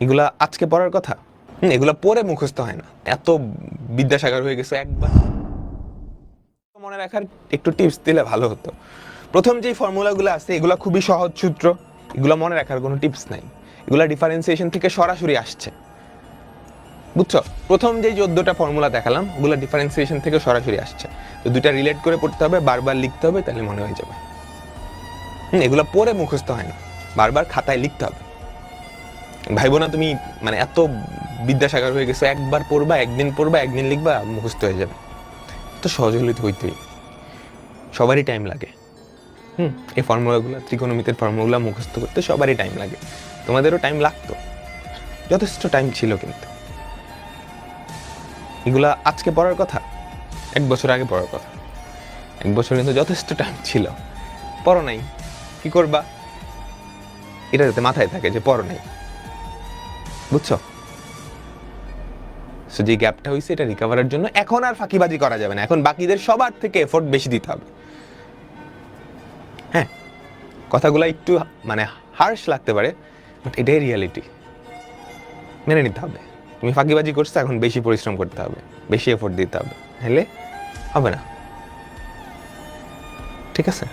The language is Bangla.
এগুলা আজকে পড়ার কথা? এগুলা পড়ে মুখস্থ হয় না। এত বিদ্যাসাগর হয়ে গেছে একবার। মনে রাখার একটু টিপস দিলে ভালো হতো। প্রথম যেই ফর্মুলাগুলো আছে এগুলো খুবই সহজ সূত্র। এগুলো মনে রাখার কোনো টিপস নাই। এগুলো ডিফারেন্সিয়েশন থেকে সরাসরি আসছে। বুঝছ? প্রথম যে চোদ্দটা ফর্মুলা দেখালাম ওগুলো ডিফারেন্সিয়েশন থেকে সরাসরি আসছে। তো দুইটা রিলেট করে পড়তে হবে বারবার লিখতে হবে তাহলে মনে হয়ে যাবে। হুম, এগুলো পড়ে মুখস্থ হয় না। বারবার খাতায় লিখতে হবে। ভাইবো না তুমি মানে এত বিদ্যাসাগর হয়ে গেছো, একবার পড়বা, একদিন পড়বা, একদিন লিখবা, মুখস্থ হয়ে যাবে। তো সহজ হলে তো হইতেই। সবারই টাইম লাগে। হুম, এই ফর্মুলাগুলো ত্রিকোণমিতির ফর্মুলা মুখস্থ করতে সবারই টাইম লাগে। তোমাদেরও টাইম লাগতো। যথেষ্ট টাইম ছিল কিন্তু। এগুলা আজকে পড়ার কথা? এক বছর আগে পড়ার কথা। এক বছর কিন্তু যথেষ্ট টাইম ছিল। পড়ো নাই। কি করবা? এটা যাতে মাথায় থাকে যে পড়ো নাই। বুঝছ? সো যে গ্যাপটা হয়েছে এটা রিকভারের জন্য এখন আর ফাঁকিবাজি করা যাবে না। এখন বাকিদের সবার থেকে এফোর্ট বেশি দিতে হবে। হ্যাঁ কথাগুলো একটু মানে হার্শ লাগতে পারে বাট এটাই রিয়ালিটি মেনে নিতে হবে। তুমি ফাঁকিবাজি করছ, এখন বেশি পরিশ্রম করতে হবে, বেশি এফোর্ট দিতে হবে। নাহলে হবে না। ঠিক আছে?